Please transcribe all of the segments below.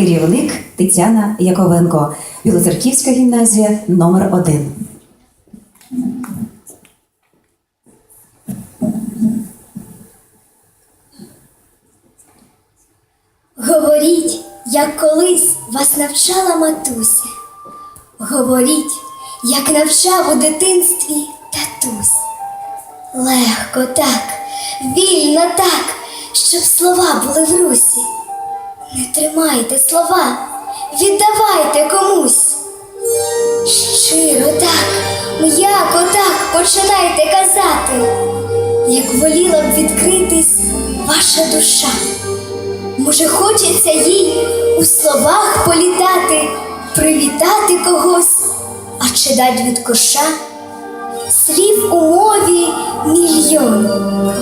керівник Тетяна Яковенко, Білоцерківська гімназія номер 1 Говоріть, як колись вас навчала матуся. Говоріть, як навчав у дитинстві татусь. Легко так, вільно так, щоб слова були в русі. Не тримайте слова, віддавайте комусь. Щиро так, м'яко так починайте казати, як воліла б відкритись ваша душа. Може, хочеться їй у словах політати, привітати когось, а чи дать від коша? Слів у мові мільйон.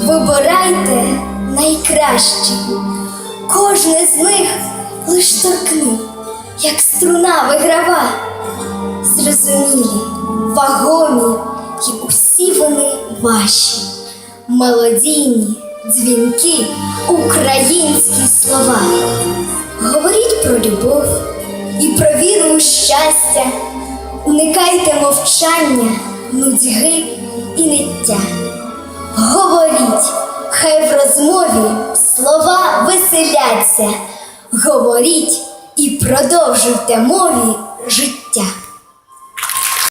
Вибирайте найкращі. Кожне з них лиш торкни, як струна виграва. Зрозумілі, вагомі, і усі вони ваші. Мелодійні, дзвінки, українські слова. Говоріть про любов і про віру у щастя. Уникайте мовчання, нудьги і ниття. Хай в розмові слова веселяться. Говоріть і продовжуйте мові життя.